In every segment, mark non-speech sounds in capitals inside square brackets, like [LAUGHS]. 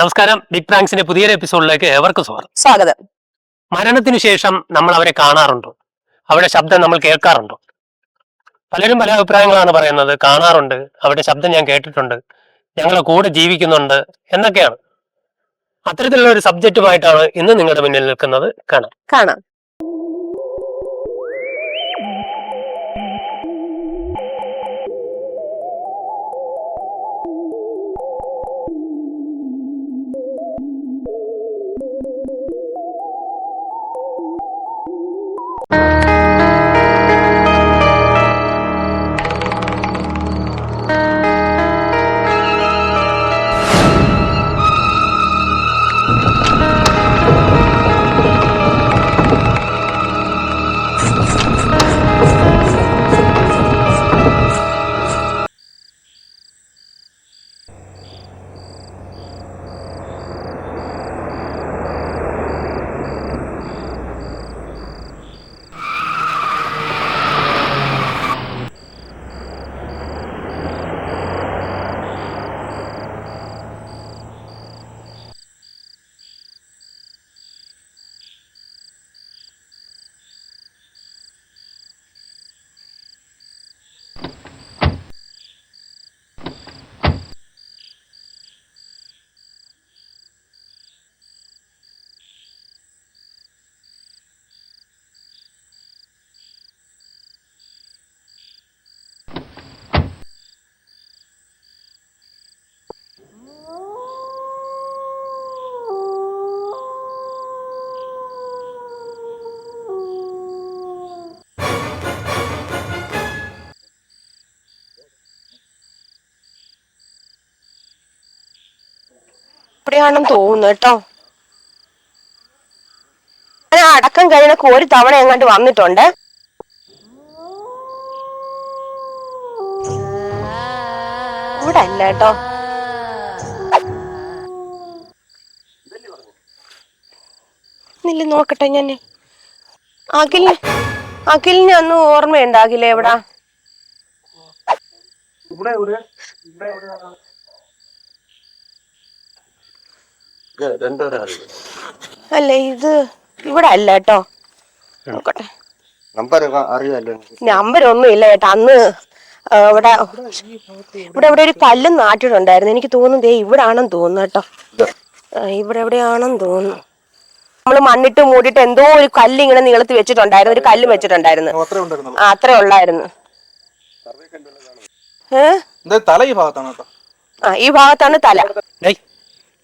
നമസ്കാരം ബിഗ് പ്രാങ്സിന്റെ പുതിയൊരു എപ്പിസോഡിലേക്ക് ഏവർക്കും സ്വാഗതം. സ്വാഗതം. മരണത്തിന് ശേഷം നമ്മൾ അവരെ കാണാറുണ്ടോ. അവരുടെ ശബ്ദം നമ്മൾ കേൾക്കാറുണ്ടോ. പലരും പല അഭിപ്രായങ്ങളാണ് പറയുന്നത്. കാണാറുണ്ട്. അവരുടെ ശബ്ദം ഞാൻ കേട്ടിട്ടുണ്ട്. ഞങ്ങളെ കൂടെ ജീവിക്കുന്നുണ്ട് എന്നൊക്കെയാണ്. അത്തരത്തിലുള്ള ഒരു സബ്ജക്റ്റുമായിട്ടാണ് ഇന്ന് നിങ്ങളുടെ മുന്നിൽ നിൽക്കുന്നത്. കാണാം. കാണാം. ഇവിടെയാണെന്ന് തോന്നുന്നു കേട്ടോ. ഞാൻ അടക്കം കഴിയണക്ക് ഒരു തവണ എങ്ങാണ്ട് വന്നിട്ടുണ്ട്. ഇവിടെ അല്ല കേട്ടോ. നില്ല നോക്കട്ടെ ഞാൻ അഖിലിന് അഖിലിന് അന്ന് ഓർമ്മയുണ്ട്? അഖില എവിടാ? അല്ല ഇത് ഇവിടെ അല്ല കേട്ടോ. നോക്കട്ടെ. നമ്പർ ഒന്നും ഇല്ല ചേട്ടാ അന്ന് ഇവിടെ ഇവിടെ ഇവിടെ ഒരു കല്ലും നാട്ടിട്ടുണ്ടായിരുന്നു എനിക്ക് തോന്നുന്നു ദേ ഇവിടെ ആണെന്ന് തോന്നുന്നു കേട്ടോ. ഇവിടെ എവിടെയാണെന്ന് തോന്നുന്നു. നമ്മൾ മണ്ണിട്ട് മൂടിയിട്ട് എന്തോ ഒരു കല്ല് ഇങ്ങനെ നീളത്തിൽ വെച്ചിട്ടുണ്ടായിരുന്നു. ഒരു കല്ല് വെച്ചിട്ടുണ്ടായിരുന്നു. അത്രേ ഉള്ളായിരുന്നു. തല ഈ ഭാഗത്താണ് ആ ഈ ഭാഗത്താണ് തല.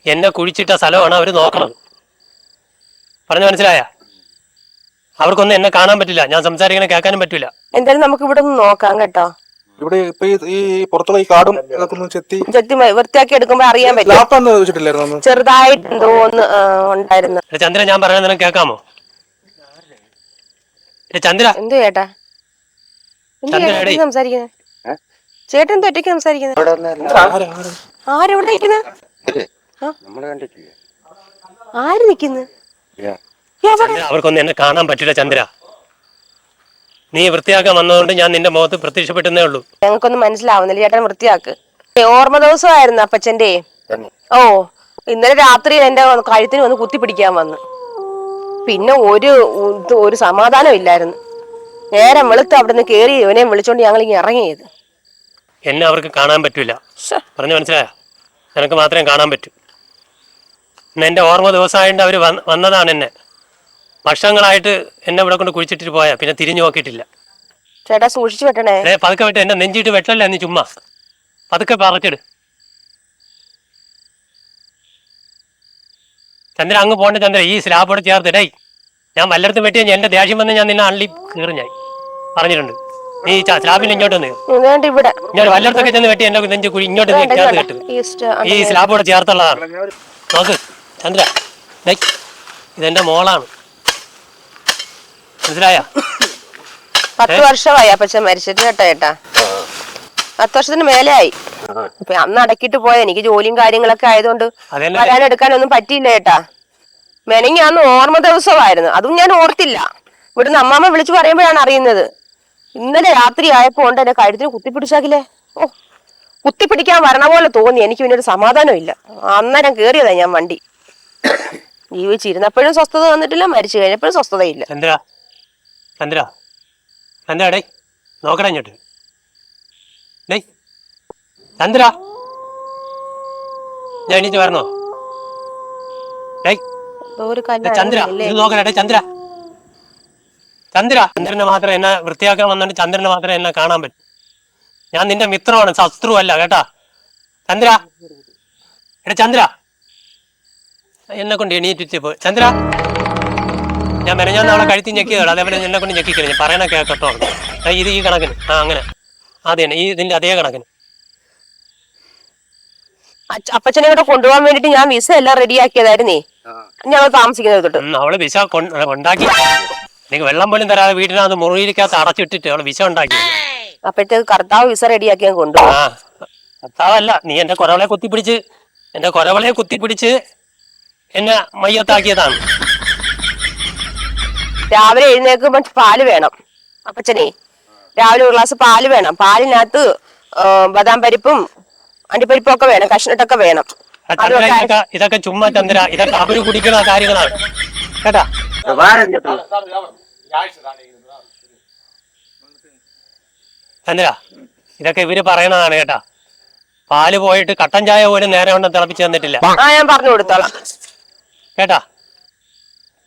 എന്നെ കുഴിച്ചിട്ട സ്ഥലമാണ് അവർ നോക്കണത് പറഞ്ഞു മനസ്സിലായ? അവർക്കൊന്നും എന്നെ കാണാൻ പറ്റില്ല. ഞാൻ സംസാരിക്കണ കേൾക്കാനും പറ്റില്ല എന്തായാലും നമുക്ക് ഇവിടെ ഒന്ന് നോക്കാം കേട്ടോ. ഇവിടെ ഇപ്പൊ ഈ- ഈ പുറത്തുള്ള ഈ കാടും ഇതൊക്കെ ഒന്ന് ചെത്തി ചെത്തി വൃത്തിയാക്കി എടുക്കുമ്പോ അറിയാൻ പറ്റും. ലാപ്പൊന്നും വെച്ചിട്ടില്ലായിരുന്നു അന്ന്? ചെറുതായിട്ട് എന്തോ ഒന്ന് ആ, ഉണ്ടായിരുന്നു. എടാ ചന്ദ്ര ഞാൻ പറയുന്നത് നിനക്ക് കേൾക്കാമോ? എടാ ചന്ദ്ര. എന്തു ചേട്ടാ? എന്ത് ചന്ദ്രൻ ചേട്ടാ എടീ. സംസാരിക്കുന്നത് ചേട്ടൻ എന്തോ ഒറ്റയ്ക്ക് സംസാരിക്കുന്നത് ആരാ, ആരാ? ആരെവിടെ നിൽക്കുന്നത് നമ്മൾ കണ്ടിട്ടില്ല? ആര് നിൽക്കുന്നു ചന്ദ്ര അവർക്കൊന്നും എന്നെ കാണാൻ പറ്റില്ല ചന്ദ്ര. നീ വൃത്തിയാക്കാൻ വന്നതുകൊണ്ട് ഞാൻ നിന്റെ മുഖത്ത് പ്രത്യക്ഷപ്പെട്ടെന്നേ ഉള്ളൂ. ഞങ്ങൾക്കൊന്നും മനസ്സിലാവുന്നില്ല. ചേട്ടൻ വൃത്തിയാക്ക്. ഓർമ്മ ദിവസമായിരുന്നു അപ്പച്ചന്റെ. ഓ ഇന്നലെ രാത്രി എന്റെ കഴുത്തിന് വന്ന് കുത്തിപ്പിടിക്കാൻ വന്നു. പിന്നെ ഒരു ഇത് ഒരു സമാധാനം ഇല്ലായിരുന്നു. നേരം വെളുത്ത് അവിടുന്ന് കയറി ഇവനെ വിളിച്ചോണ്ട് ഞങ്ങൾ ഇങ്ങനെ ഇറങ്ങിയത്. എന്നെ അവർക്ക് കാണാൻ പറ്റൂല. പറഞ്ഞു മനസ്സിലായ? നിനക്ക് മാത്രമേ കാണാൻ പറ്റൂ. ഇന്ന് എന്റെ ഓർമ്മ ദിവസമായിട്ട് അവർ വന്നതാണ് എന്നെ. വർഷങ്ങളായിട്ട് എന്നെ ഇവിടെ കൊണ്ട് കുഴിച്ചിട്ടിട്ട് പോയാ. പിന്നെ തിരിഞ്ഞു നോക്കിയിട്ടില്ല. ചേട്ടാ സൂക്ഷിച്ചു വെട്ടണേ. ഏ പതുക്കെ വിട്ട്. എന്നെ നെഞ്ചിട്ട് വെട്ടല്ലേ നീ ചുമ്മാ? പതുക്കെ പറച്ചിട്. ചന്ദ്ര അങ്ങ് പോണ്ട ചന്ദ്ര. ഈ സ്ലാബ് സ്ലാബോടെ ചേർത്തിടേ ഞാൻ വല്ലയിടത്തും വെട്ടി എന്റെ ദേഷ്യം വന്ന് ഞാൻ നിന്നെ അള്ളി കീറിഞ്ഞായി. ഞാൻ പറഞ്ഞിട്ടുണ്ട്. നീ സ്ലാബിൽ ഇങ്ങോട്ട് വന്ന്. ഇവിടെ. ഞാൻ വല്ലയിടത്തൊക്കെ ചെന്ന് വെട്ടി എന്റെ നെഞ്ച് കുഴി ഇങ്ങോട്ട് നീ ചേർത്ത് സ്ലാബ് ഈ സ്ലാബോടെ ചേർത്തുള്ളതാണ്. നോക്ക് ചന്ദ്ര ഡേയ് ഇതെന്റെ മോളാണ്. മനസ്സിലായ? പത്ത് വർഷമായി അപ്പച്ചൻ മരിച്ചിട്ട് കേട്ടോ ചേട്ടാ പത്ത് വർഷത്തിന് മേലെ ആയി ഇപ്പൊ അന്ന് അടക്കിട്ട് പോയ എനിക്ക് ജോലിയും കാര്യങ്ങളൊക്കെ ആയതുകൊണ്ട് അതെന്നെ. വരാനെടുക്കാനൊന്നും പറ്റിയില്ല ചേട്ടാ മെനങ്ങി അന്ന് ഓർമ്മ ദിവസമായിരുന്നു. അതും ഞാൻ ഓർത്തില്ല. ഇവിടുന്ന് അമ്മാമ്മ വിളിച്ചു പറയുമ്പോഴാണ് അറിയുന്നത്. ഇന്നലെ രാത്രി ആയപ്പോ ഉണ്ട് എന്റെ കഴുത്തിന് കുത്തിപ്പിടിച്ചാക്കില്ലേ ഓ കുത്തിപ്പിടിക്കാൻ വരണ പോലെ തോന്നി. എനിക്ക് പിന്നെ ഒരു സമാധാനം ഇല്ല. അന്നേരം കേറിയതാ ഞാൻ വണ്ടി. ജീവിച്ചിരുന്നപ്പോഴും സ്വസ്ഥത വന്നിട്ടില്ല മരിച്ചു കഴിഞ്ഞപ്പോഴും സ്വസ്ഥതയില്ല. ചന്ദ്ര ചന്ദ്ര ചന്ദ്ര ഡേ നോക്കടാ ഇങ്ങോട്ട്. ഡേ ചന്ദ്ര ഞാൻ എണീറ്റ് വരണോ? ഡേ, ചന്ദ്ര. ഇത് നോക്കട്ടെ ഡേ ചന്ദ്ര. ചന്ദ്ര. ചന്ദ്രനെ മാത്രം എന്നെ വൃത്തിയാക്കാൻ വന്നിട്ട് ചന്ദ്രനെ മാത്രമേ എന്നെ കാണാൻ പറ്റും. ഞാൻ നിന്റെ മിത്രമാണ് ശത്രു അല്ല കേട്ടാ? ചന്ദ്ര. എടാ ചന്ദ്ര. എന്നെ കൊണ്ട് എണീറ്റിട്ട് പോ. ചന്ദ്ര. ഞാൻ മെനഞ്ഞാന്ന് അവളെ കഴുത്തി ഞെക്കിയതാണ് അതേപോലെ എന്നെ കൊണ്ട് ഞെക്കിക്കഴിഞ്ഞു പറയണ കേട്ടോ. ഇത് ഈ കണക്കിന്. ആ അങ്ങനെ. അതെ തന്നെ. ഈ ഇതിന്റെ അതേ കണക്കിന്. അപ്പച്ചനെ കൂടെ കൊണ്ടുപോകാൻ വേണ്ടിട്ട് ഞാൻ വിസ എല്ലാം റെഡി ആക്കിയതായിരുന്നേ ഞങ്ങൾ താമസിക്കുന്നത് തൊട്ട്. അവൾ വിസ ഉണ്ടാക്കി നിങ്ങൾ വെള്ളം പോലും തരാതെ വീട്ടിനകത്ത് മുറിയിലേക്കകത്ത് അടച്ചിട്ടിട്ട് അവൾ വിസ ഉണ്ടാക്കി. അപ്പോഴത്തേക്ക് കർത്താവ് വിസ റെഡിയാക്കി ഞാൻ കൊണ്ടുപോകും ആ. ഭർത്താവല്ല നീ എന്റെ കൊരവളെ കുത്തിപ്പിടിച്ച് എന്റെ കൊരവളെ കുത്തിപ്പിടിച്ച് എന്നെ മയ്യത്താക്കിയതാണ്. രാവിലെ എഴുന്നേൽക്കുമ്പോ പാൽ വേണം. അപ്പച്ചനെ രാവിലെ ഒരു ഗ്ലാസ് പാൽ വേണം. പാലിനകത്ത് ബദാം പരിപ്പും അണ്ടിപ്പരിപ്പും ഒക്കെ വേണം. കഷ്ണട്ടൊക്കെ വേണം. ഇതൊക്കെ ചുമ്മാ ചന്ദ്ര. ഇതൊക്കെ അവർ കുടിക്കുന്ന കാര്യങ്ങളാണ്. കേട്ടാ? ചന്ദ്ര ഇതൊക്കെ ഇവർ പറയണതാണ് കേട്ടാ. പാൽ പോയിട്ട് കട്ടൻ ചായ പോലും നേരെ കൊണ്ട് തിളപ്പിച്ച് തന്നിട്ടില്ല. ഞാൻ പറഞ്ഞു കൊടുത്തോളാം. കേട്ടാ?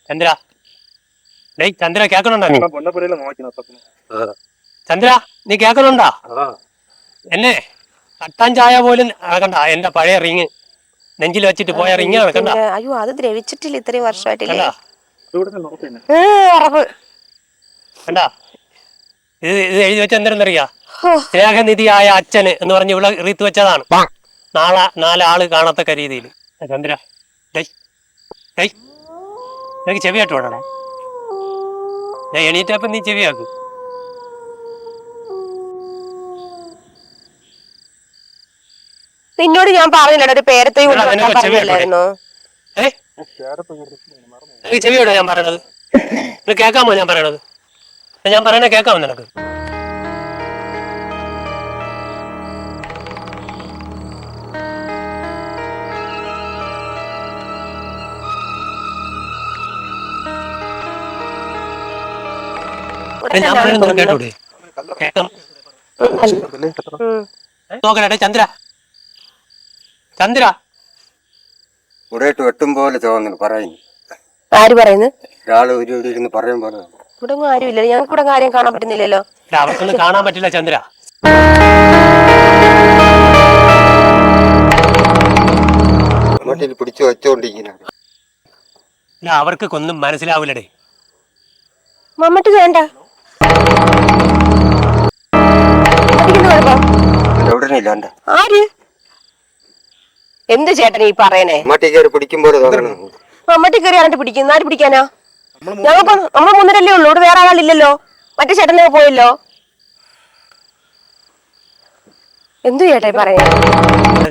ചന്ദ്ര ഡേയ് ചന്ദ്ര കേക്കണുണ്ടോ നീ? ചന്ദ്ര നീ കേക്കണുണ്ടാ എന്നെ കട്ടാൻ ചായ പോലും അളക്കണ്ട. കണ്ട എന്റെ പഴയ റിങ്. നെഞ്ചിൽ വെച്ചിട്ട് പോയ റിങ് കണ്ട അയ്യോ അത് ദ്രവിച്ചിട്ടില്ല ഇത്രയും വർഷമായിട്ടില്ല? ഉറപ്പ്. കണ്ട? ഇത് ഇത് എഴുതി വെച്ച എന്തെന്നറിയാ സ്നേഹനിധിയായ അച്ഛന് എന്ന് പറഞ്ഞ് ഇവിടെ റീത്ത് വെച്ചതാണ്. നാളെ നാലാൾ കാണത്തക്ക രീതിയിൽ. ചന്ദ്ര. ഡേയ് ഡേയ്. എനിക്ക് ചെവിയായിട്ട് വേണടാ ഞാൻ എണീറ്റപ്പം നീ ചെവിയാക്കും. നിന്നോട് ഞാൻ പറഞ്ഞില്ലടാ ഒരു പേരത്തെ ചെവിയോടാ ഞാൻ പറയണത്? കേക്കാമോ ഞാൻ പറയണത്? ഞാൻ പറയണ കേക്കാമോ നിനക്ക്? കേട്ടൂടെ. നോക്കട്ടെ ചന്ദ്ര. ചന്ദ്ര. വെട്ടും പോലെ തോന്നുന്നു പറയുന്നു. ആര് പറയുന്നു? ഒരാൾ ഒരു ഇവിടെ ഇരുന്ന് പറയും പോലെ. ഇവിടെ ആരും ഇല്ല ഞങ്ങൾക്ക് ഇവിടെ കാര്യം കാണാൻ പറ്റുന്നില്ലല്ലോ. അവർക്കൊന്നും കാണാൻ പറ്റില്ല ചന്ദ്ര. മട്ടിൽ പിടിച്ചു വെച്ചോണ്ടിരിക്കുന്ന അവർക്ക് ഒന്നും മനസ്സിലാവില്ലടേ. മമ്മട്ടി വേണ്ട. ആര്? എന്ത് ചേട്ടൻ ഈ പറയണേ? മട്ടി കയറി പിടിക്കും പോലെ തോന്നുന്നു മമ്മട്ടി കയറി പിടിക്കുന്ന ആര് പിടിക്കാനാ? ഞങ്ങൾക്ക് നമ്മൾ മൂന്നരല്ലേ ഉള്ളൂ. ഇവിടെ വേറെ ആളില്ലല്ലോ. മറ്റേ ചേട്ടനെ പോയല്ലോ. എന്തു ചേട്ടാ പറയാ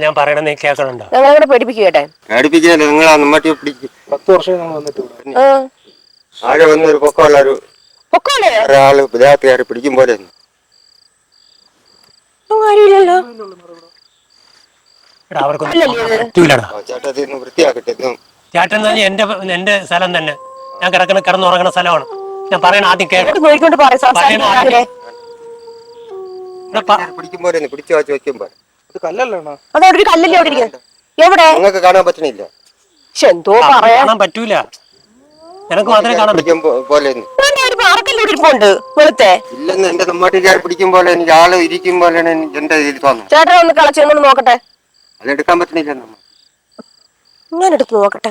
ഞാൻ പറയണ നീ കേൾക്കണുണ്ടോ? ഞങ്ങളെ കൂടെ പേടിപ്പിക്കൂ ചേട്ടൻ പേടിപ്പിക്കുന്നില്ല നിങ്ങൾ ആ മട്ടി പിടിക്കും പത്ത് വർഷം നമ്മൾ വന്നിട്ട് ഇവിടെ ആ. ആകെ വന്നൊരു പൊക്കമുള്ള ഒരു പൊക്കോളെ. ഒരാൾ വിദേഹത്ത് കയറി പിടിക്കും പോലെ കാര്യമില്ലല്ലോ. എടാ അവർക്കൊന്നും? പറ്റൂലടാ. ചേട്ടത്തിൽ നിന്ന് വൃത്തിയാക്കട്ടെ ഇതും ചേട്ടൻ എന്റെ എന്റെ സ്ഥലം തന്നെ. ഞാൻ കിടക്കണ കിടന്നുറങ്ങണ സ്ഥലമാണ്. ഞാൻ പറയണ ആദ്യം കേട്ടോ നോക്കിക്കൊണ്ട് സംസാരിക്കാതെ പിടിക്കും പോലെ ഒന്ന് പിടിച്ചു വാച്ച് വെക്കും പോലെ ഇത് കല്ലല്ലേ അണ്ണാ? അതവിടെ ഒരു കല്ലല്ലേ അവിടെ ഇരിക്കുന്നത് എവിടെ? നിങ്ങൾക്ക് കാണാൻ പറ്റണില്ല. ശ്ശെ, എന്തോ പറയാ. കാണാൻ പറ്റൂല. നിനക്ക് മാത്രമേ കാണാൻ പറ്റൂ പിടിക്കും പോലെ ഒന്ന്. പാറക്കല്ലൂടെ ഇരിപ്പുണ്ട്? വെളുത്തെ. ഇല്ലെന്ന് എന്റെ പിടിക്കും പോലെ എനിക്ക് ആൾ ഇരിക്കും പോലെയാണ് എനിക്ക് എന്റെ ഇതിൽ തോന്നുന്നത്. ചേട്ടൻ ഒന്ന് കളച്ച് നോക്കട്ടെ. നോക്കട്ടെ അതെടുക്കാൻ പറ്റണില്ല നമ്മ ഞാൻ എടുത്ത് നോക്കട്ടെ.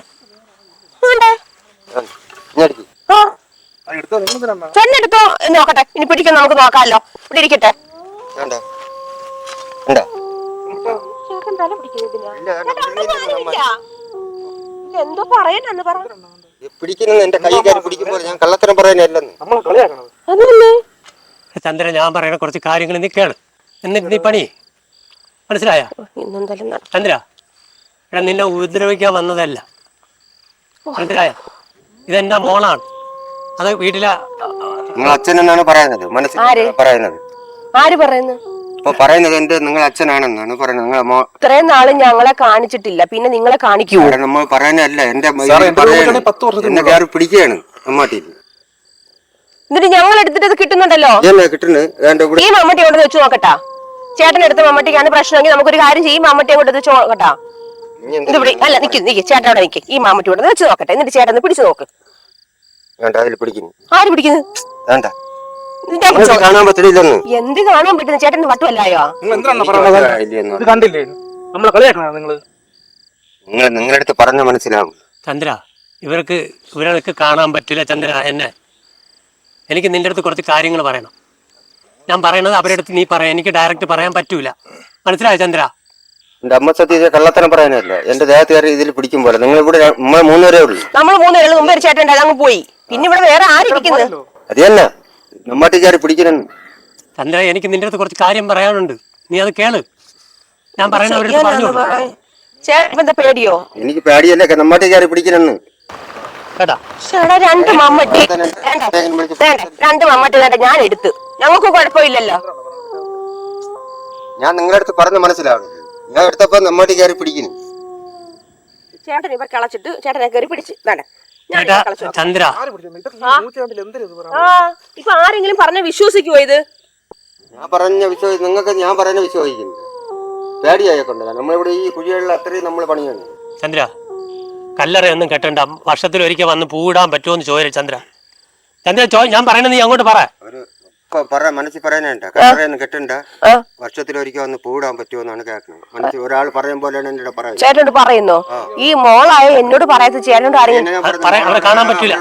വേണ്ടേ? ആ. ചേട്ടൻ എടുത്തോ നോക്കട്ടെ. ഇനി പിടിക്കാൻ നമുക്ക് നോക്കാമല്ലോ. ഇവിടെ ഇരിക്കട്ടെ. ചേട്ടൻ തല പിടിക്കുന്നില്ല. എന്തോ പറയണ്ടെന്ന് പറ ഈ പിടിക്കുന്നത് എന്റെ കൈ കയറി പിടിക്കുമ്പോൾ ഞാൻ കള്ളത്തരം പറയാനല്ലെന്ന്. നമ്മൾ കളിയാക്കണത്. അതല്ലേ? ചന്ദ്രൻ ഞാൻ പറയണ കുറച്ച് കാര്യങ്ങൾ നീ കേൾ. എന്നിട്ട് നീ പണി മനസ്സിലായ? ഇന്നെന്തായാലും നട- ചന്ദ്ര എടാ നിന്നെ ഉപദ്രവിക്കാൻ വന്നതല്ല. മനസ്സിലായ? ഇതെന്റെ മോളാണ്. അത് വീട്ടിലെ നിങ്ങൾ അച്ഛൻ എന്നാണ് പറയുന്നത്. മനസ്സിൽ ആര്? പറയുന്നത്. ആര് പറയുന്നു? അപ്പൊ പറയുന്നത് എന്റെ നിങ്ങൾ അച്ഛനാണെന്നാണ് പറയുന്നത്. നിങ്ങളെ മോ ഇത്രയും നാൾ ഞങ്ങളെ കാണിച്ചിട്ടില്ല. പിന്നെ നിങ്ങളെ കാണിക്കൂ. നമ്മൾ പറയാനല്ല എന്റെ സാറേ, പത്ത് വർഷത്തിന് എന്നെ കയറി പിടിക്കുകയാണ് അമ്മാട്ടി. എന്നിട്ട് ഞങ്ങൾ എടുത്തിട്ട് ഇത് കിട്ടുന്നുണ്ടല്ലോ? ഇതന്നെ കിട്ടുന്നത് ഈ മമ്മട്ടി കൊണ്ട് വെച്ച് നോക്കട്ടാ. ചേട്ടൻ എടുത്ത മമ്മട്ടിക്കാണ് പ്രശ്നമെങ്കിൽ നമുക്കൊരു കാര്യം ചെയ്യും. മമ്മട്ടിയെ കൊണ്ട് വെച്ച് നോക്കട്ടാ. ഇനി എന്ത് ഇത് ഇവിടെ അല്ല നിക്ക് നിക്ക്. ചേട്ടൻ അവിടെ നിക്ക്. ഈ മമ്മട്ടി കൊണ്ട് വെച്ച് നോക്കട്ടെ. എന്നിട്ട് ചേട്ടൻ ഒന്ന് പിടിച്ചു നോക്ക്. വേണ്ട അതിൽ പിടിക്കുന്നു. ആര് പിടിക്കുന്നത് വേണ്ട. കാണാൻ പറ്റില്ലെന്ന് എന്ത് കാണാൻ പറ്റുന്ന? ചേട്ടൻ എന്താണ് ഇത് കണ്ടില്ലേ? നമ്മളെ കളിയാക്കണ നിങ്ങൾ. നിങ്ങൾ നിങ്ങളുടെ അടുത്ത് പറഞ്ഞ മനസ്സിലാവും. ചന്ദ്ര ഇവർക്ക് ഇവർക്ക് കാണാൻ പറ്റില്ല ചന്ദ്ര എന്നെ. എനിക്ക് നിന്റെ അടുത്ത് കുറച്ച് കാര്യങ്ങൾ പറയണം. ഞാൻ പറയണത് അവരുടെ അടുത്ത് നീ പറയാം. എനിക്ക് ഡയറക്റ്റ് പറയാൻ പറ്റൂല. മനസ്സിലായോ ചന്ദ്ര? എന്റെ അമ്മ സത്യ കള്ളത്തനം പറയാനല്ല. എന്റെ ദേഹത്തുകാരെ ഇതിൽ പിടിക്കും പോലെ. നിങ്ങൾ ഇവിടെ നമ്മൾ മൂന്നുപേരേ ഉള്ളൂ. നമ്മൾ മൂന്ന് പേരും മുമ്പ് ഒരു ചേട്ടൻ അങ്ങ് പോയി. പിന്നെ ഇവിടെ വേറെ ആരും അത് തന്നെ. നമ്മാട്ടി കയറി പിടിക്കണം. ചന്ദ്ര എനിക്ക് നിന്റെ അടുത്ത് കുറച്ച് കാര്യം പറയാനുണ്ട്. നീ അത് കേൾ. ഞാൻ പറയണ അവരുടെ അടുത്ത് ചേട്ടൻ പേടിയോ? എനിക്ക് പേടിയല്ലേ നമ്മാട്ടി കയറി പിടിക്കണമെന്ന് കേട്ടാ ചേട്ടാ രണ്ട് മമ്മട്ടി. വേണ്ട, വേണ്ട, രണ്ട് മമ്മട്ടി വേണ്ട ഞാൻ എടുത്തു. ഞങ്ങൾക്ക് കുഴപ്പമില്ലല്ലോ. ഞാൻ നിങ്ങളുടെ അടുത്ത് പറഞ്ഞ മനസ്സിലാവും ഞാൻ എടുത്തപ്പോ നമ്മാട്ടി കയറി പിടിക്കുന്നു. ചേട്ടൻ ഇവർ കളച്ചിട്ട് ചേട്ടനെ കയറി പിടിച്ച്. വേണ്ട. ചേട്ടാ ചന്ദ്ര? ആ. ഇപ്പൊ ആരെങ്കിലും പറഞ്ഞ വിശ്വസിക്കുവോ ഇത്? ഞാൻ പറഞ്ഞ വിശ്വസി നിങ്ങൾക്ക് ഞാൻ പറയുന്ന വിശ്വസിക്കുന്നു പേടിയായ കൊണ്ട് നമ്മളിവിടെ ഈ കുഴികളിൽ അത്രയും നമ്മൾ പണിയാണ് ചന്ദ്ര കല്ലറയൊന്നും കെട്ടണ്ട. വർഷത്തിൽ ഒരിക്കൽ വന്ന് പൂവിടാൻ പറ്റുമോ എന്ന് ചോദിച്ചു ചന്ദ്ര. ചന്ദ്ര ചോ ഞാൻ പറയണത് നീ അങ്ങോട്ട് പറ. ഒരു പറ മനസ്സിൽ പറയാനുണ്ട് കട്ടറയൊന്നും കെട്ടണ്ട. വർഷത്തിലൊരിക്കൽ വന്ന് പൂടാൻ പറ്റുമെന്നാണ് കേൾക്കുന്നത്. മനസ്സിൽ ഒരാൾ പറയും പോലെയാണ് എന്നോട് പറയുന്നത്. ചേട്ടനോട് പറയുന്നു? ഈ മോളായ എന്നോട് പറയാത്ത ചേട്ടനോട് ഞാൻ അവരെ കാണാൻ പറ്റൂല.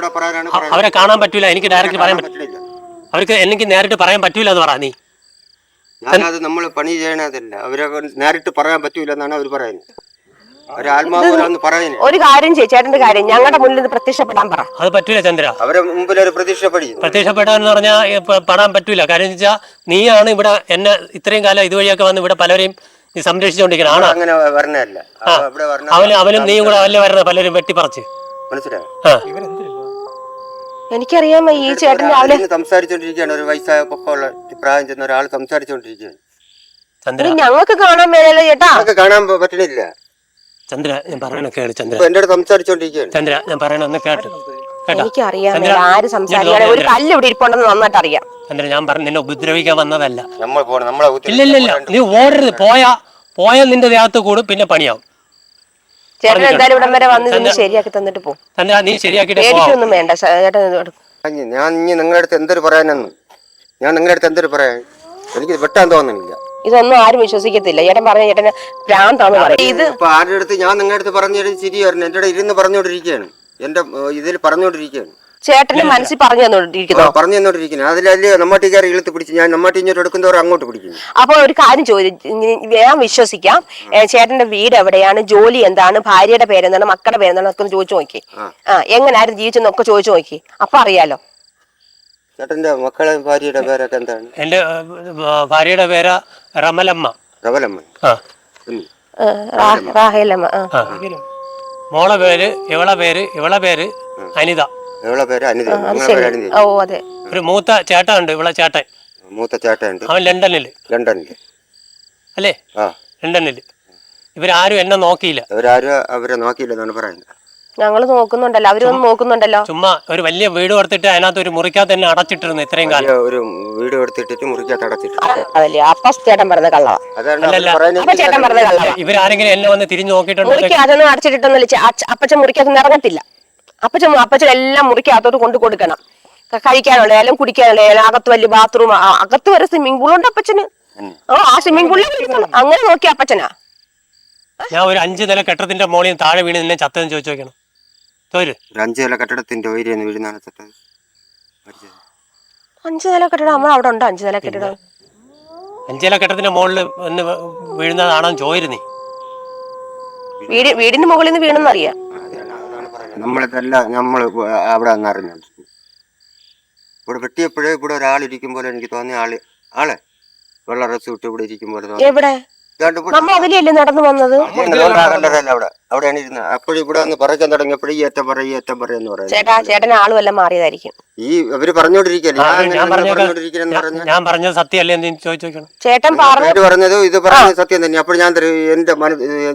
അവരെ കാണാൻ പറ്റൂല. എനിക്ക് ഡയറക്റ്റ് പറയാൻ പറ്റില്ല. അവർക്ക് എനിക്ക് നേരിട്ട് പറയാൻ പറ്റൂല എന്ന് പറ നീ. ഞാനത് നമ്മൾ പണി ചെയ്യണതല്ല. അവരെ നേരിട്ട് പറയാൻ പറ്റൂല എന്നാണ് അവർ പറയുന്നത്. ഒരു കാര്യം ചേച്ചേട്ടന്റെ ചേട്ടന്റെ കാര്യം. ഞങ്ങളുടെ മുന്നിൽ ഇത് പ്രത്യക്ഷപ്പെടാൻ പറ. അത് പറ്റൂല ചന്ദ്ര. അവരെ മുമ്പിൽ ഒരു പ്രത്യക്ഷപ്പെടും പ്രത്യക്ഷപ്പെടാന്ന് പറഞ്ഞാൽ പടാൻ പറ്റൂല. കാര്യം വെച്ചാൽ നീയാണ് ഇവിടെ എന്നെ ഇത്രയും കാലം ഇതുവഴിയൊക്കെ വന്ന് ഇവിടെ പലരെയും നീ സംരക്ഷിച്ചുകൊണ്ടിരിക്കണം ആണോ? അങ്ങനെ വരണല്ല അവനും അവനും നീയും കൂടെ അല്ലേ വരണ പലരും വെട്ടിപ്പറിച്ച്. മനസ്സിലായോ? എനിക്കറിയാം ഈ ചേട്ടൻ രാവിലെ ഇരുന്ന് സംസാരിച്ചോണ്ടിരിക്കുകയാണ്. ഒരു വയസ്സായ പൊക്കമുള്ള പ്രായം ചെന്ന ഒരാൾ സംസാരിച്ചോണ്ടിരിക്കുകയാണ്. ചന്ദ്ര. ഇത് ഞങ്ങൾക്ക് കാണാൻ മേലല്ലോ ചേട്ടാ? കാണാൻ പറ്റില്ല പറ്റണില്ല. ചന്ദ്ര ഞാൻ പറയണ കേൾ ചന്ദ്ര. എന്റെ അടുത്ത് സംസാരിച്ചോണ്ടിരിക്കുകയാണ്. ചന്ദ്ര ഞാൻ പറയണ ഒന്ന് കേട്ട്. കേട്ടോ? എനിക്കറിയാം. ചന്ദ്ര, ആര് സംസാരിക്കാതെ ഒരു കല്ല് ഇവിടെ ഇരിപ്പുണ്ടെന്ന് നന്നായിട്ട് അറിയാം ചന്ദ്ര ഞാൻ പറഞ്ഞ നിന്നെ ഉപദ്രവിക്കാൻ വന്നതല്ല. നമ്മൾ പോണം. നമ്മളെ ഊത്തി- ഇല്ല ഇല്ല ഇല്ല. നീ ഓടരുത്. പോയാ പോയാ നിന്റെ ദേഹത്ത് കൂടും. പിന്നെ പണിയാവും. ചേട്ടൻ എന്തായാലും ഇവിടം വരെ വന്ന് ഇതൊന്ന് ശരിയാക്കി തന്നിട്ട് പോകും ചന്ദ്ര നീ പേടിക്കൊന്നും വേണ്ട. സ- ചേട്ടൻ ഇത് എടു. ഞാൻ- ഞാൻ ഇനി നിങ്ങളുടെ അടുത്ത് എന്തൊരു പറയാനെന്ന് ഞാൻ നിങ്ങളുടെ അടുത്ത് എന്തൊരു പറയാൻ എനിക്ക് വെട്ടാൻ തോന്നുന്നില്ല ഇതൊന്നും ആരും വിശ്വസിക്കത്തില്ല. ചേട്ടൻ പറഞ്ഞ ചേട്ടന് ഭ്രാന്താണ് പറയുന്നത് ഇത് ആരുടെ അടുത്ത് ഞാൻ നിങ്ങളുടെ അടുത്ത് പറഞ്ഞു ചിരിയായിരുന്നു എന്റെ ഇരുന്ന് പറഞ്ഞുകൊണ്ടിരിക്കുകയാണ്. എന്റെ ഇതിൽ പറഞ്ഞുകൊണ്ടിരിക്കുകയാണ്. ചേട്ടന്റെ മനസ്സിൽ പറഞ്ഞു തന്നോണ്ടിരിക്കുന്നു പറഞ്ഞു തന്നോണ്ടിരിക്കുന്നു അതിലല്ലേ നമ്മട്ടി കയറി ഇളുത്ത് പിടിച്ച് ഞാൻ നമ്മട്ടി ഇങ്ങോട്ട് എടുക്കുന്നവർ അങ്ങോട്ട് പിടിക്കുന്നു. അപ്പോൾ ഒരു കാര്യം ചോദിച്ചു ഞാൻ വിശ്വസിക്കാം. ചേട്ടന്റെ വീട് എവിടെയാണ്? ജോലി എന്താണ്? ഭാര്യയുടെ പേരെന്താണ്? മക്കളുടെ പേരെന്താണ്? ഒക്കെ ചോദിച്ചു നോക്കി. ആ. ആ എങ്ങനായിരുന്നു ജീവിച്ചെന്നൊക്കെ ചോദിച്ചു നോക്കി. അപ്പൊ അറിയാലോ. ചേട്ടന്റെ മക്കളെ ഭാര്യയുടെ പേരൊക്കെ എന്താണ്? എന്റെ ഭാര്യയുടെ പേര് റമലമ്മ. റമലമ്മ. ആ. റാഹേലമ്മ ആ. മോളെ പേര് ഇവളെ പേര് ഇവളെ പേര് അനിത. ഇവളെ പേര് അനിത. നിങ്ങളെ പേര് അനിത. ഓ അതെ. ഒരു മൂത്ത ചേട്ടൻ ഉണ്ട് ഇവളെ ചേട്ടൻ. മൂത്ത ചേട്ടനുണ്ട്. അവൻ ലണ്ടനിൽ ലണ്ടനിൽ അല്ലേ? ആ. ലണ്ടനിൽ ഇവരാരും എന്നെ നോക്കിയില്ല. അവരാരും അവരെ നോക്കിയില്ലെന്നാണ് പറയുന്നത്. ഞങ്ങൾ നോക്കുന്നുണ്ടല്ലോ അവരൊന്നും നോക്കുന്നുണ്ടല്ലോ. ചുമ്മാ ഒരു വലിയ വീട് കൊടുത്തിട്ട് അതിനകത്ത് ഒരു മുറിക്കകത്ത് തന്നെ അടച്ചിട്ടിരുന്നു ഇത്രയും കാലം. ഒരു വീട് കൊടുത്തിട്ട് മുറിക്കകത്ത് അടച്ചിട്ട് അതല്ലേ അപ്പൊ ചേട്ടൻ പറഞ്ഞ കള്ളവാ. അപ്പൊ ചേട്ടൻ പറഞ്ഞ കള്ളവാ. ഇവരാരെങ്കിലും എന്നെ വന്ന് തിരിഞ്ഞു നോക്കിയിട്ടുണ്ട്? മുറിക്ക് അതൊന്നും അടച്ചിട്ടിട്ടൊന്നുമില്ല ചെ- അച്ഛ- അപ്പച്ചൻ മുറിക്കകത്ത് ഇറങ്ങത്തില്ല. അപ്പച്ചൻ അപ്പച്ചൻ എല്ലാം മുറിക്കകത്തോട്ട് കൊണ്ടു കൊടുക്കണം. കഴിക്കാനുള്ള എല്ലാം കുടിക്കാനുള്ള ഏലം അകത്ത് വലിയ ബാത്റൂം അകത്ത് വരെ സ്വിമ്മിംഗ് പൂൾ ഉണ്ട് അപ്പച്ചന്. ഓ ആ സ്വിമ്മിംഗ് പൂളിൽ അങ്ങനെ നോക്കി അപ്പച്ചനാ. ഞാൻ ഒരു അഞ്ച് നില കെട്ടത്തിന്റെ മോളിൽ താഴെ വീണ് നിന്നെ ചത്തെന്ന് ചോദിച്ചു നോക്കണം അഞ്ചു നില കെട്ടിടത്തിന്റെ ഉയരെന്ന് വീഴുന്നാണ് ചട്ടത് മരിച്ചത് അഞ്ചു നില കെട്ടിടം നമ്മൾ അവിടെ ഉണ്ട്. അഞ്ചു നില കെട്ടിടം. അഞ്ച് നില കെട്ടത്തിന്റെ മുകളിൽ ഒന്ന് വീഴുന്നതാണെന്ന് ചോരുന്നേ വീട് വീടിന്റെ മുകളിൽ നിന്ന് വീണെന്നറിയാം നമ്മളിതെല്ലാം നമ്മൾ അവിടെ നിന്ന് അറിഞ്ഞത്. ഇവിടെ വെട്ടിയപ്പോഴേ ഇവിടെ ഒരാളിരിക്കും പോലെ എനിക്ക് തോന്നിയ ആൾ ആളെ വെള്ള ഡ്രസ് ഇട്ട് ഇവിടെ ഇരിക്കും പോലെ തോന്നി. എവിടെ? അതിലല്ലേ നടന്നു വന്നത്? കണ്ടതല്ല അവിടെ? അവിടെയാണ് ഇരുന്നത് അപ്പോഴും ഇവിടെ വന്ന് പറയാൻ തുടങ്ങിയപ്പോഴും ഈ ഏറ്റം പറയും ഈ ഏറ്റം പറയും എന്ന് പറയുന്നത്. ചേട്ടാ മാറിയതായിരിക്കും. ഈ അവർ പറഞ്ഞോണ്ടിരിക്കല്ലേ ഞാൻ പറഞ്ഞത് സത്യമല്ലേ എന്ന് ചോദിച്ചു നോക്കണം. ചേട്ടൻ പറഞ്ഞു പറഞ്ഞത് ഇത് പറഞ്ഞത് സത്യം തന്നെ അപ്പോൾ ഞാൻ എന്റെ മന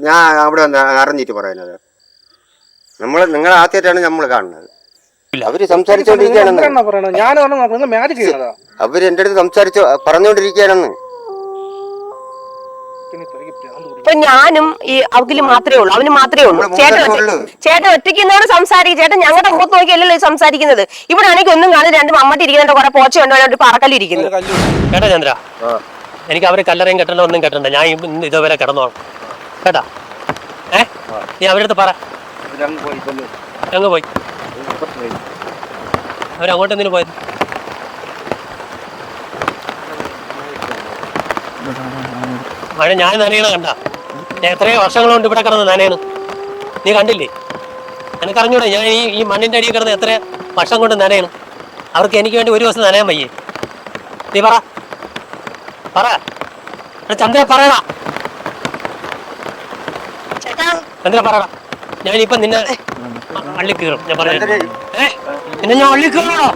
ഞാൻ അവിടെ വന്ന് അറിഞ്ഞിട്ട് പറയുന്നത്. നമ്മൾ നിങ്ങൾ ആദ്യമായിട്ടാണ് നമ്മൾ കാണുന്നത്. അവർ സംസാരിച്ചോണ്ടിരിക്കുകയാണെന്ന്. അവർ എന്റെ അടുത്ത് സംസാരിച്ചു പറഞ്ഞോണ്ടിരിക്കുകയാണെന്ന് ഇപ്പൊ ഞാനും ഈ അവക്കിൽ മാത്രമേ ഉള്ളൂ അവന് മാത്രമേ ഉള്ളൂ. ചേട്ടൻ. ചേട്ടൻ ഒറ്റയ്ക്ക് എന്നോട് സംസാരിക്കും. ചേട്ടൻ ഞങ്ങളുടെ മുഖത്ത് നോക്കിയല്ലോ ഈ സംസാരിക്കുന്നത്. ഇവിടെ ആണെങ്കിൽ ഒന്നും കാണും രണ്ട് മമ്മട്ടി ഇരിക്കുന്നുണ്ട്. കുറെ പോച്ച ഉണ്ടോ ഒരു കല്ല് കേട്ടാ ചന്ദ്ര? എനിക്ക് അവർ കല്ലറയും കെട്ടണം ഒന്നും കെട്ടണ്ട. ഞാൻ ഇതുവരെ കിടന്നോളാം കേട്ടാ? ഏ? നീ അവരടുത്ത് പറ. അങ്ങ് പോയി. അവരങ്ങോട്ട് എന്തിനു പോയത്? മഴ ഞാൻ നനയണ കണ്ട. എത്രയോ വർഷങ്ങളുണ്ട് കൊണ്ട് ഇവിടെ കിടന്ന് നനയാണ് നീ കണ്ടില്ലേ? എനിക്കറിഞ്ഞൂടെ ഞാൻ ഈ ഈ മണ്ണിന്റെ അടിയിൽ കിടന്ന് എത്ര വർഷം കൊണ്ട് നനയാണ് അവർക്ക് എനിക്ക് വേണ്ടി ഒരു ദിവസം നനയാൻ വയ്യേ. നീ പറ. പറ. ചന്ദ്ര പറയടാ. ചന്ദ്ര പറയടാ. ഞാനിപ്പൊ നിന്നെ വള്ളി കീറും. ഞാൻ പറഞ്ഞു ഏ? നിന്നെ ഞാൻ വള്ളി കീറണോ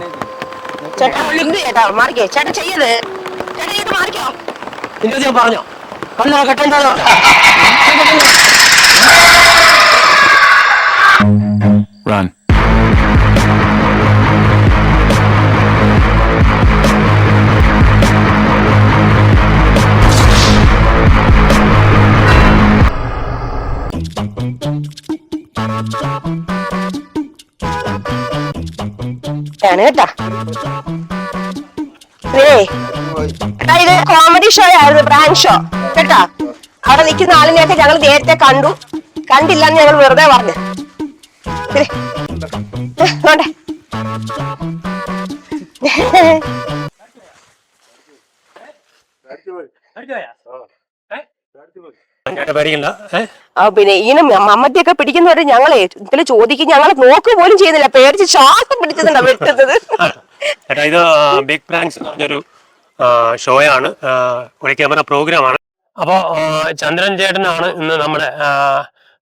ചേട്ടാ ചേട്ടാ? മാറിക്കേ. ചേട്ടാ ചെയ്യത് ചേട്ടാ ഇത് മാറിക്കോ. നിന്റെ ഞാൻ പറഞ്ഞോ. കണ്ണാ കെട്ടണ്ടോ Run. ആണ് കേട്ടാ? ഇത് കോമഡി ഷോ ആയിരുന്നു പ്രാങ്ക് ഷോ കേട്ടാ? അവിടെ നിൽക്കുന്ന ആളിനെയൊക്കെ ഞങ്ങൾ നേരത്തെ കണ്ടു. കണ്ടില്ല ഞങ്ങൾ വെറുതെ പറഞ്ഞു. പിന്നെ ഇങ്ങനെ മമ്മത്തിയൊക്കെ പിടിക്കുന്നവര് ഞങ്ങളെ ഇതിൽ ചോദിക്കും. ഞങ്ങൾ നോക്ക് പോലും ചെയ്യുന്നില്ല. പേടിച്ച് ശ്വാസം പിടിച്ചതാ വെട്ടുന്നത് ബിഗ് പ്രാങ്ക്സ് ഷോയാണ്. ഒരു ക്യാമറ പ്രോഗ്രാമാണ്. അപ്പോൾ ചന്ദ്രൻ ചേട്ടനാണ് ഇന്ന് നമ്മുടെ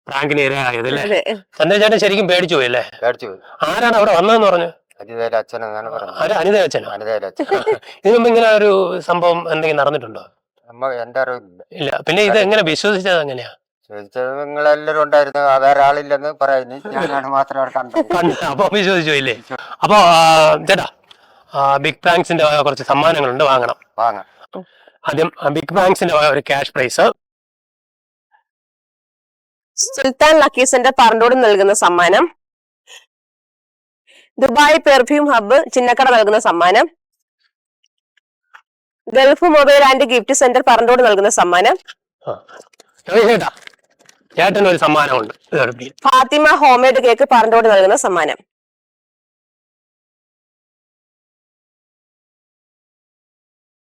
പ്രാങ്കിന് ഇരയായത് അല്ലേ? ചന്ദ്രൻ ചേട്ടൻ ശരിക്കും പേടിച്ചു പോയി അല്ലേ? പേടിച്ചു പോയി. ആരാണ് അവിടെ വന്നതെന്ന് പറഞ്ഞു? അജിതേല അച്ഛനെന്നാണ് പറഞ്ഞത് ആര്? അനിത അച്ഛനോ? അനിതേല അച്ഛൻ. [LAUGHS] ഇതിനു മുമ്പ് ഇങ്ങനെ ഒരു സംഭവം എന്തെങ്കിലും നടന്നിട്ടുണ്ടോ? നമ്മ എന്റെ അറിവില്ല ഇല്ല. പിന്നെ ഇത് എങ്ങനെ വിശ്വസിച്ചത് എങ്ങനെയാ ചോദിച്ചത് നിങ്ങളെല്ലാരും ഉണ്ടായിരുന്നു. പറയുന്നു. ഞാനാണ് മാത്രം കണ്ടത്. കണ്ട് അപ്പൊ വിശ്വസിച്ചു ഇല്ലേ അപ്പൊ ചേട്ടാ ബിഗ് പ്രാങ്ക്സിന്റെ വക കുറച്ച് സമ്മാനങ്ങളുണ്ട്. വാങ്ങണം. വാങ്ങാം. ആദ്യം ബിഗ് ബാങ്സിന്റെ ഒരു ക്യാഷ് പ്രൈസ്. സുൽത്താൻ ലക്കീസിന്റെ പറണ്ടോട് നൽകുന്ന സമ്മാനം. ദുബായ് പെർഫ്യൂം ഹബ്ബ് ചിന്നക്കട നൽകുന്ന സമ്മാനം. Gulf mobile and gift centre Parandode നൽകുന്ന സമ്മാനം. ഒരു സമ്മാനമുണ്ട്. ഫാത്തിമ ഹോംമേഡ് കേക്ക് പറണ്ടോട് നൽകുന്ന സമ്മാനം.